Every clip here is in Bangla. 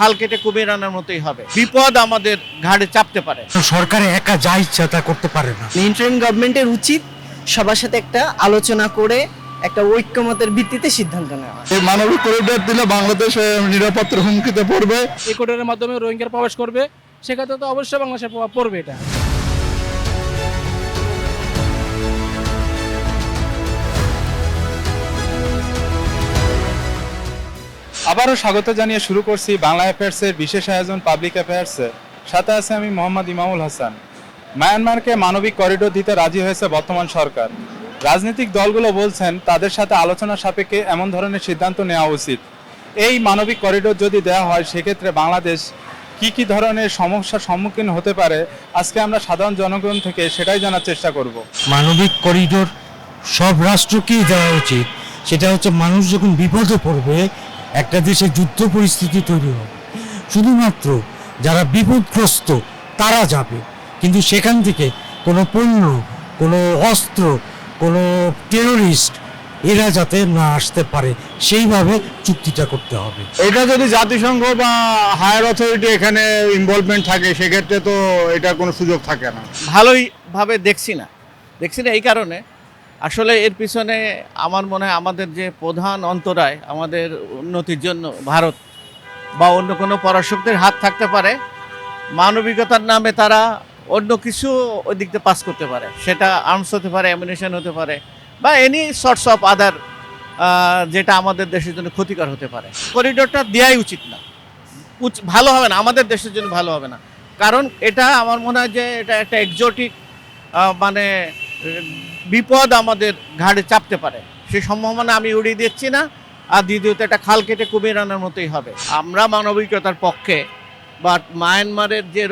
খাল কেটে কুমির আনার মতোই হবে। বিপদ আমাদের ঘাড়ে চাপতে পারে। সরকারে একা যা ইচ্ছা তা করতে পারে না। গভর্নমেন্টের উচিত সবার সাথে একটা আলোচনা করে একটা ঐক্যমতের ভিত্তিতে সিদ্ধান্ত নেওয়া। এই মানবিক করিডোর দিলে বাংলাদেশ নিরাপত্তার হুমকিতে পড়বে। এই করিডোরের মাধ্যমে রোহিঙ্গার প্রবেশ করবে সেক্ষেত্রে তো অবশ্যই বাংলাদেশের প্রভাব পড়বে এটা। আবারও স্বাগত জানিয়ে শুরু করছি বাংলা অ্যাফেয়ার্সের বিশেষ আয়োজন পাবলিক অ্যাফেয়ার্সে। সাথে আছে আমি মোহাম্মদ ইমামুল হাসান। মায়ানমারকে মানবিক করিডোর দিতে রাজি হয়েছে বর্তমান সরকার। রাজনৈতিক দলগুলো বলছেন, তাদের সাথে আলোচনা সাপেক্ষে এমন ধরনের সিদ্ধান্ত নেওয়া উচিত। এই মানবিক করিডোর যদি দেওয়া হয়, সেক্ষেত্রে বাংলাদেশ কি কি ধরনের সমস্যার সম্মুখীন হতে পারে, আজকে আমরা সাধারণ জনগণ থেকে সেটাই জানার চেষ্টা করব। মানবিক করিডোর সব রাষ্ট্রকেই দেওয়া উচিত। সেটা হচ্ছে মানুষ যখন বিপদে পড়বে একটা দেশে যুদ্ধ পরিস্থিতি তৈরি হবে। শুধুমাত্র যারা বিপদগ্রস্ত তারা যাবে। কিন্তু সেখান থেকে কোনো পণ্য কোনো অস্ত্র কোনো টেরোরিস্ট এরা যাতে না আসতে পারে সেইভাবে চুক্তিটা করতে হবে। এটা যদি জাতিসংঘ বা হায়ার অথরিটি এখানে ইনভলভমেন্ট থাকে সেক্ষেত্রে তো এটা কোনো সুযোগ থাকে না। ভালোই ভাবে দেখছি না। দেখছি না এই কারণে আসলে এর পিছনে আমার মনে হয় আমাদের যে প্রধান অন্তরায়, আমাদের উন্নতির জন্য ভারত বা অন্য কোনো পরাশক্তির হাত থাকতে পারে, মানবিকতার নামে তারা অন্য কিছু ওই দিক পাস করতে পারে। সেটা আর্মস হতে পারে অ্যামিনেশন হতে পারে বা এনি সর্টস অফ আদার যেটা আমাদের দেশের জন্য ক্ষতিকর হতে পারে। করিডোরটা দেওয়াই উচিত না। ভালো হবে না, আমাদের দেশের জন্য ভালো হবে না। কারণ এটা আমার মনে হয় যে এটা একটা এক্সোটিক মানে বিপদ আমাদের ঘাড়ে চাপতে পারে। সেই সম্ভাবনা আমি উড়িয়ে দিচ্ছি না। আর দ্বিতীয়ত এটা খাল কেটে কুমির আনার মতোই হবে। আমরা মানবিকতার পক্ষে বাট মায়ানমারের যে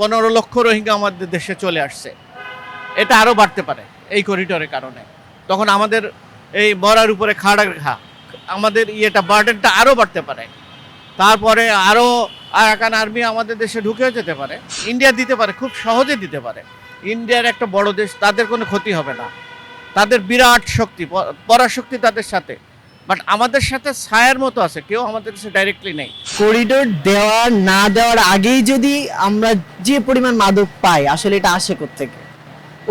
পনেরো লক্ষ রোহিঙ্গা আমাদের দেশে চলে আসছে, এটা আরও বাড়তে পারে এই করিডোরের কারণে। তখন আমাদের এই মরার উপরে খাড়া ঘা আমাদের ইয়েটা বার্ডেনটা আরও বাড়তে পারে। তারপরে আরও আরাকান আর্মি আমাদের দেশে ঢুকেও যেতে পারে। ইন্ডিয়া দিতে পারে, খুব সহজে দিতে পারে। ইন্ডিয়ার একটা বড় দেশ, তাদের কোনো ক্ষতি হবে না। তাদের বিরাট শক্তি পরাশক্তি তাদের সাথে। বাট আমাদের সাথে ছায়ার মতো আছে, কেউ আমাদের দেশে ডাইরেক্টলি নেই। করিডোর দেওয়া, না দেওয়ার আগেই যদি আমরা যে পরিমাণ মাদক পাই, আসলে এটা আসে থেকে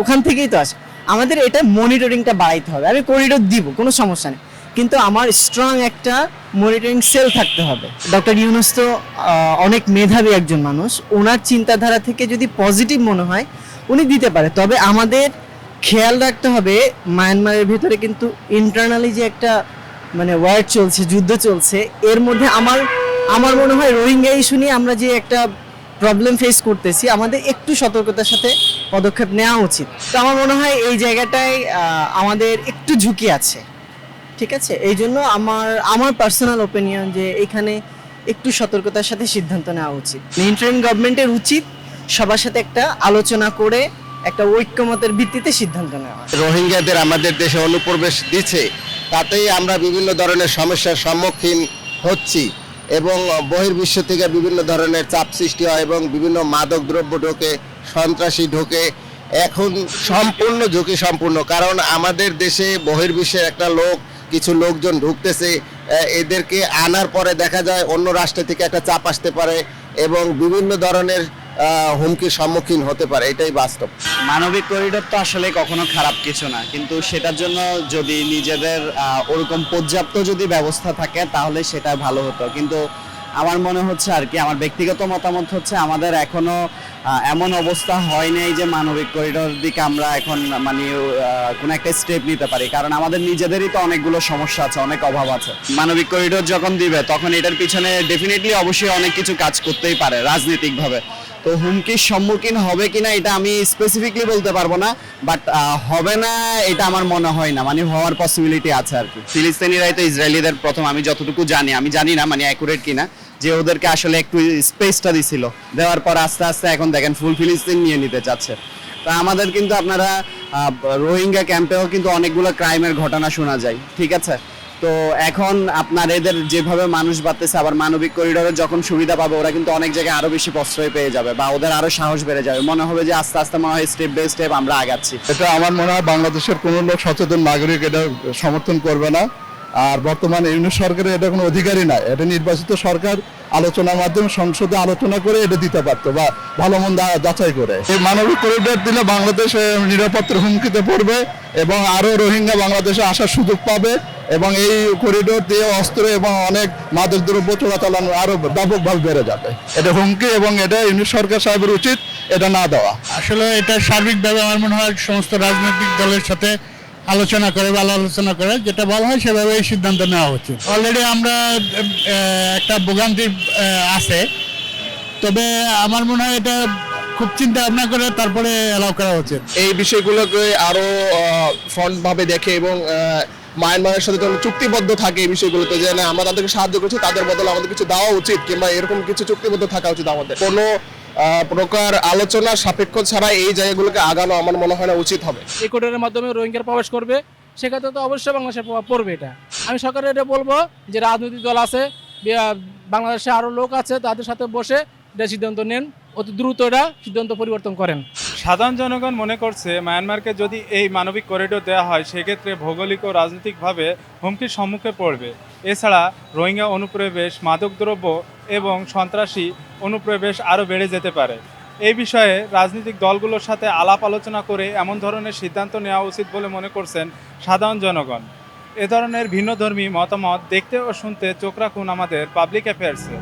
ওখান থেকেই তো আসে। আমাদের এটা মনিটরিংটা বাড়াইতে হবে। আমি করিডোর দিব, কোনো সমস্যা নেই। কিন্তু আমার স্ট্রং একটা মনিটরিং সেল থাকতে হবে। ডক্টর ইউনুস তো অনেক মেধাবী একজন মানুষ। ওনার চিন্তাধারা থেকে যদি পজিটিভ মনে হয়, উনি দিতে পারে। তবে আমাদের খেয়াল রাখতে হবে মায়ানমারের ভিতরে কিন্তু ইন্টারনালি যে একটা মানে ওয়ার চলছে, যুদ্ধ চলছে, এর মধ্যে আমার আমার মনে হয় রোহিঙ্গা ইস্যু নিয়ে আমরা যে একটা প্রবলেম ফেস করতেছি, আমাদের একটু সতর্কতার সাথে পদক্ষেপ নেওয়া উচিত। তো আমার মনে হয় এই জায়গাটায় আমাদের একটু ঝুঁকি আছে। ঠিক আছে? এই জন্য আমার আমার পার্সোনাল ওপিনিয়ন যে এখানে একটু সতর্কতার সাথে সিদ্ধান্ত নেওয়া উচিত। ইন্টারিম গভর্নমেন্টের উচিত সবার সাথে একটা আলোচনা করে, একটা ঐক্যমতের ভিত্তিতে সিদ্ধান্ত নেওয়া। রোহিঙ্গাদের আমাদের দেশে অনুপ্রবেশ দিচ্ছে, তাতেই আমরা বিভিন্ন ধরনের সমস্যার সম্মুখীন হচ্ছি এবং বহির্বিশ্ব থেকে বিভিন্ন ধরনের চাপ সৃষ্টি হয় এবং বিভিন্ন মাদক দ্রব্য ঢোকে, সন্ত্রাসী ঢোকে। এখন সম্পূর্ণ ঝুঁকি সম্পূর্ণ, কারণ আমাদের দেশে বহির্বিশ্বের একটা লোক কিছু লোকজন ঢুকতেছে এদেরকে আনার পরে দেখা যায় অন্য রাষ্ট্র থেকে একটা চাপ আসতে পারে এবং বিভিন্ন ধরনের হুমকির সম্মুখীন হতে পারে। এটাই বাস্তব। মানবিক করিডোর তো আসলে কখনো খারাপ কিছু না। কিন্তু সেটার জন্য যদি নিজেদের ওরকম পর্যাপ্ত যদি ব্যবস্থা থাকে, তাহলে সেটা ভালো হতো। কিন্তু আমার মনে হচ্ছে আর কি, আমার ব্যক্তিগত মতামত হচ্ছে আমাদের এখনও এমন অবস্থা হয় নাই যে মানবিক করিডোর দিকে আমরা এখন মানে কোনো একটা স্টেপ নিতে পারি। কারণ আমাদের নিজেদেরই তো অনেকগুলো সমস্যা আছে, অনেক অভাব আছে। মানবিক করিডোর যখন দিবে, তখন এটার পিছনে ডেফিনেটলি অবশ্যই অনেক কিছু কাজ করতেই পারে, রাজনৈতিকভাবে। তো হুমকির সম্মুখীন হবে কিনা, এটা আমি স্পেসিফিকলি বলতে পারব না বাট হবে না, এটা আমার মনে হয় না। মানে হওয়ার পসিবিলিটি আছে আর কি। ফিলিস্তিনিরাই তো ইসরায়েলিদের প্রথম, আমি যতটুকু জানি, আমি জানি না মানে অ্যাকুরেট কিনা। যে ওদেরকে আসলে একটু স্পেসটা দিছিল। দেওয়ার পর আস্তে আস্তে এখন দেখেন ফুল ফিলিস্তিন নিয়ে নিতে চাচ্ছে। তা আমাদের কিন্তু আপনারা রোহিঙ্গা ক্যাম্পেও কিন্তু অনেকগুলো ক্রাইমের ঘটনা শোনা যায়, ঠিক আছে? তো এখন আপনার এদের যেভাবে মানুষ বাড়তেছে, আবার মানবিক করিডোরে যখন সুবিধা পাবে, ওরা কিন্তু অনেক জায়গায় আরও বেশি প্রশ্রয় পেয়ে যাবে বা ওদের আরও সাহস বেড়ে যাবে। মনে হবে যে আস্তে আস্তে মনে হয় স্টেপ বাই স্টেপ আমরা আগাচ্ছি। এটা আমার মনে হয় বাংলাদেশের কোনো লোক সচেতন নাগরিক এটা সমর্থন করবে না। আর বর্তমান ইউনিট সরকারের এটা কোনো অধিকারই নাই। এটা নির্বাচিত সরকার আলোচনার মাধ্যমে সংসদে আলোচনা করে এটা দিতে পারতো বা ভালো মন্দ যাচাই করে। এই মানবিক করিডোর দিলে বাংলাদেশ নিরাপত্তার হুমকিতে পড়বে এবং আরও রোহিঙ্গা বাংলাদেশে আসার সুযোগ পাবে এবং এই করিডোর দিয়ে অস্ত্র এবং অনেক মাদক দ্রব্য চোরাচালান আরও ব্যাপকভাবে বেড়ে যাবে। এটা হুমকি এবং এটা ইউনিট সরকার সাহেবের উচিত এটা না দেওয়া। আসলে এটা সার্বিকভাবে আমার মনে হয় সমস্ত রাজনৈতিক দলের সাথে আলোচনা করে ভালো আলোচনা করে, যেটা বলা হয় সেভাবে এই সিদ্ধান্ত নেওয়া উচিত। অলরেডি আমরা একটা ভোগান্তি আছে। তবে আমার মনে হয় এটা খুব চিন্তা ভাবনা করে তারপরে অ্যালাউ করা উচিত। এই বিষয়গুলোকে আরও ফ্রন্ট ভাবে দেখে এবং মায়ানমারের সাথে যেন চুক্তিবদ্ধ থাকে এই বিষয়গুলোতে, যে না, আমরা তাদেরকে সাহায্য করছি, তাদের বদলে আমাদের কিছু দেওয়া উচিত, কিংবা এরকম কিছু চুক্তিবদ্ধ থাকা উচিত আমাদের। কোনো প্রকার আলোচনা সাপেক্ষ ছাড়া এই জায়গাগুলোকে আগানো আমার মনে হয় না উচিত হবে। এই করিডোরের মাধ্যমে রোহিঙ্গার প্রবেশ করবে সেক্ষেত্রে তো অবশ্যই বাংলাদেশের প্রভাব পড়বে এটা। আমি সরকারের এটা বলব যে রাজনৈতিক দল আছে বাংলাদেশে আরও লোক আছে তাদের সাথে বসে এটা সিদ্ধান্ত নেন অতি দ্রুত এটা সিদ্ধান্ত পরিবর্তন করেন। সাধারণ জনগণ মনে করছে মায়ানমারকে যদি এই মানবিক করিডোর দেওয়া হয় সেক্ষেত্রে ভৌগোলিক ও রাজনৈতিকভাবে হুমকির সম্মুখে পড়বে। এছাড়া রোহিঙ্গা অনুপ্রবেশ, মাদকদ্রব্য এবং সন্ত্রাসী অনুপ্রবেশ আরও বেড়ে যেতে পারে। এই বিষয়ে রাজনৈতিক দলগুলোর সাথে আলাপ আলোচনা করে এমন ধরনের সিদ্ধান্ত নেওয়া উচিত বলে মনে করছেন সাধারণ জনগণ। এ ধরনের ভিন্নধর্মী মতামত দেখতে ও শুনতে চোখ রাখুন আমাদের পাবলিক অ্যাফেয়ার্সে।